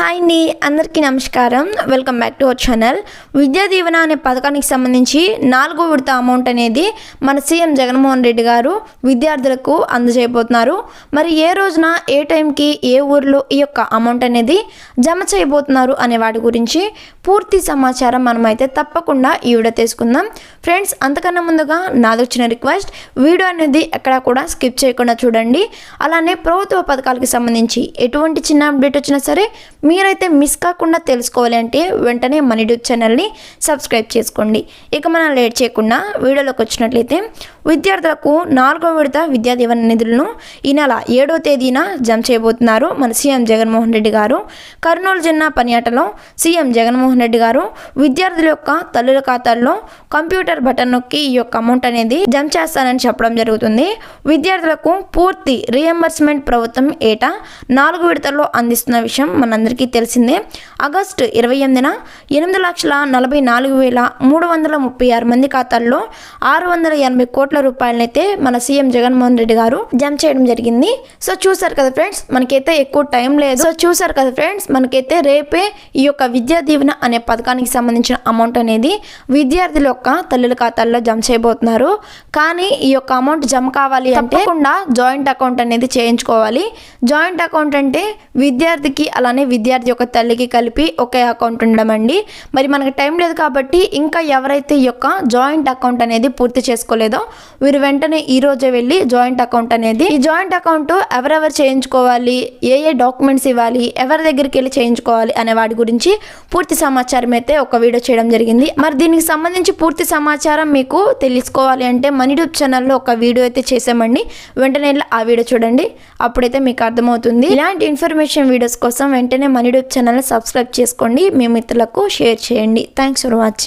Hi అండి అందరికీ నమస్కారం. Welcome back to our channel Vidya Deevena అనే పథకానికి సంబంధించి నాలుగో విడత అమౌంట్ అనేది మన సీఎం జగన్మోహన్ రెడ్డి గారు విద్యార్థులకు అందజేయబోతున్నారు. మరి ఏ రోజున ఏ టైంకి ఏ ఊర్లో ఈ యొక్క అమౌంట్ అనేది జమ చేయబోతున్నారు అనే వాటి గురించి పూర్తి సమాచారం మనమైతే తప్పకుండా ఈ వీడియో తీసుకుందాం. ఫ్రెండ్స్ అంతకన్నా ముందుగా నాది వచ్చిన రిక్వెస్ట్ వీడియో అనేది ఎక్కడా కూడా స్కిప్ చేయకుండా చూడండి. అలానే ప్రభుత్వ పథకాలకు సంబంధించి ఎటువంటి చిన్న అప్డేట్ వచ్చినా సరే మీరైతే మిస్ కాకుండా తెలుసుకోవాలి అంటే వెంటనే మనీ డ్యూబ్ ఛానల్ని సబ్స్క్రైబ్ చేసుకోండి. ఇక మనం లేట్ చేయకుండా వీడియోలోకి వచ్చినట్లయితే విద్యార్థులకు నాలుగో విడత విద్యా దీవెన నిధులను ఈ నెల ఏడో తేదీన జమ చేయబోతున్నారు మన సీఎం జగన్మోహన్ రెడ్డి గారు. కర్నూలు జిల్లా పనియాటలో సీఎం జగన్మోహన్ రెడ్డి గారు విద్యార్థుల యొక్క తల్లుల ఖాతాల్లో కంప్యూటర్ బటన్ నొక్కి ఈ యొక్క అమౌంట్ అనేది జమ చేస్తానని చెప్పడం జరుగుతుంది. విద్యార్థులకు పూర్తి రియంబర్స్మెంట్ ప్రభుత్వం ఏటా నాలుగు విడతల్లో అందిస్తున్న విషయం మనందరికీ తెలిసిందే. ఆగస్టు ఇరవై ఎనిమిదిన ఎనిమిది లక్షల నలభై నాలుగు వేల మూడు వందల ముప్పై ఆరు మంది ఖాతాల్లో ఆరు వందల ఎనభై కోట్ల రూపాయలనైతే మన సీఎం జగన్మోహన్ రెడ్డి గారు జమ చేయడం జరిగింది. సో చూసారు కదా ఫ్రెండ్స్ మనకైతే ఎక్కువ టైం లేదు. సో చూసారు కదా ఫ్రెండ్స్ మనకైతే రేపే ఈ యొక్క విద్యా దీవెన అనే పథకానికి సంబంధించిన అమౌంట్ అనేది విద్యార్థుల యొక్క తల్లుల ఖాతాల్లో జమ చేయబోతున్నారు. కానీ ఈ యొక్క అమౌంట్ జమ కావాలి అంటే తప్పకుండా జాయింట్ అకౌంట్ అనేది చేయించుకోవాలి. జాయింట్ అకౌంట్ అంటే విద్యార్థికి అలానే విద్యార్థి యొక్క తల్లికి కలిపి ఒకే అకౌంట్ ఉండడం అండి మరి మనకు టైం లేదు కాబట్టి ఇంకా ఎవరైతే ఈ యొక్క జాయింట్ అకౌంట్ అనేది పూర్తి చేసుకోలేదో వీరు వెంటనే ఈ రోజే వెళ్ళి జాయింట్ అకౌంట్ అనేది ఈ జాయింట్ అకౌంట్ ఎవరెవరు చేయించుకోవాలి ఏ ఏ డాక్యుమెంట్స్ ఇవ్వాలి ఎవరి దగ్గరికి వెళ్ళి చేయించుకోవాలి అనే వాటి గురించి పూర్తి సమాచారం అయితే ఒక వీడియో చేయడం జరిగింది. మరి దీనికి సంబంధించి పూర్తి సమాచారం మీకు తెలుసుకోవాలి అంటే మనీ ట్యూబ్ ఛానల్లో ఒక వీడియో అయితే చేసామండి వెంటనే ఆ వీడియో చూడండి. అప్పుడైతే మీకు అర్థమవుతుంది. ఇలాంటి ఇన్ఫర్మేషన్ వీడియోస్ కోసం వెంటనే మనీ యూట్యూబ్ ఛానల్ని సబ్స్క్రైబ్ చేసుకోండి. మీ మిత్రులకు షేర్ చేయండి. Thanks for watching